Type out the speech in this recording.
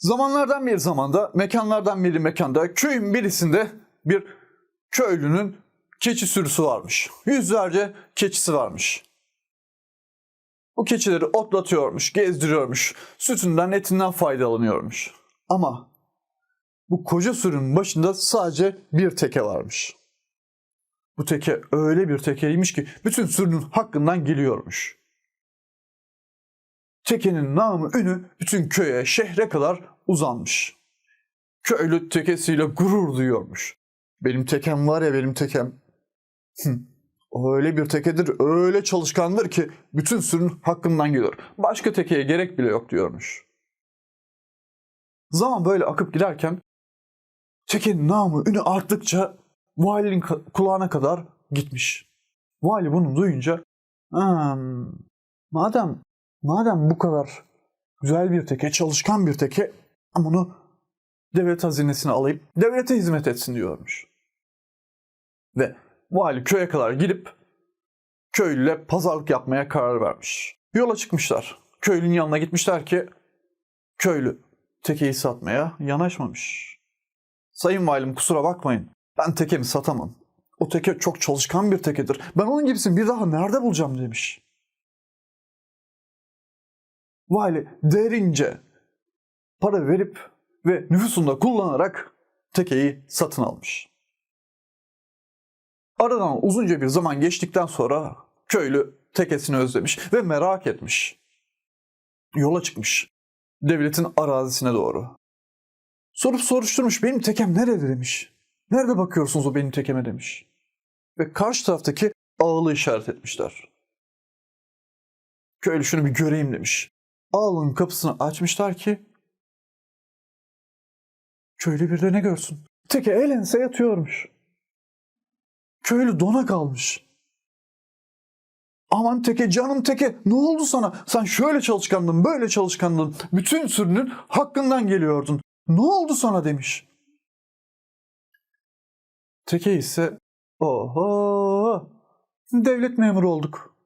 Zamanlardan bir zamanda, mekanlardan biri mekanda, köyün birisinde bir köylünün keçi sürüsü varmış. Yüzlerce keçisi varmış. Bu keçileri otlatıyormuş, gezdiriyormuş, sütünden, etinden faydalanıyormuş. Ama bu koca sürünün başında sadece bir teke varmış. Bu teke öyle bir tekeymiş ki bütün sürünün hakkından geliyormuş. Tekenin namı ünü bütün köye, şehre kadar uzanmış. Köylü tekesiyle gurur duyuyormuş. Benim tekem var ya benim tekem. Öyle bir tekedir, öyle çalışkandır ki bütün sürünün hakkından geliyor. Başka tekeye gerek bile yok diyormuş. Zaman böyle akıp giderken tekenin namı ünü arttıkça valinin kulağına kadar gitmiş. Vali bunu duyunca "Hmm, madem madem bu kadar güzel bir teke, çalışkan bir teke bunu devlet hazinesine alayım, devlete hizmet etsin diyormuş. Ve vali köye kadar gidip köylüyle pazarlık yapmaya karar vermiş. Yola çıkmışlar. Köylünün yanına gitmişler ki köylü tekeyi satmaya yanaşmamış. Sayın valim kusura bakmayın. Ben tekemi satamam. O teke çok çalışkan bir tekedir. Ben onun gibisini bir daha nerede bulacağım demiş. Vali derince para verip ve nüfusunda kullanarak tekeyi satın almış. Aradan uzunca bir zaman geçtikten sonra köylü tekesini özlemiş ve merak etmiş. Yola çıkmış. Devletin arazisine doğru. Sorup soruşturmuş benim tekem nerede demiş. Nerede bakıyorsunuz o benim tekeme demiş. Ve karşı taraftaki ağılı işaret etmişler. Köylü şunu bir göreyim demiş. Ağılın kapısını açmışlar ki köylü bir de ne görsün. Teke el ense yatıyormuş. Köylü dona kalmış. Aman teke canım teke ne oldu sana? Sen şöyle çalışkandın böyle çalışkandın. Bütün sürünün hakkından geliyordun. Ne oldu sana demiş. Teke ise oho devlet memuru olduk.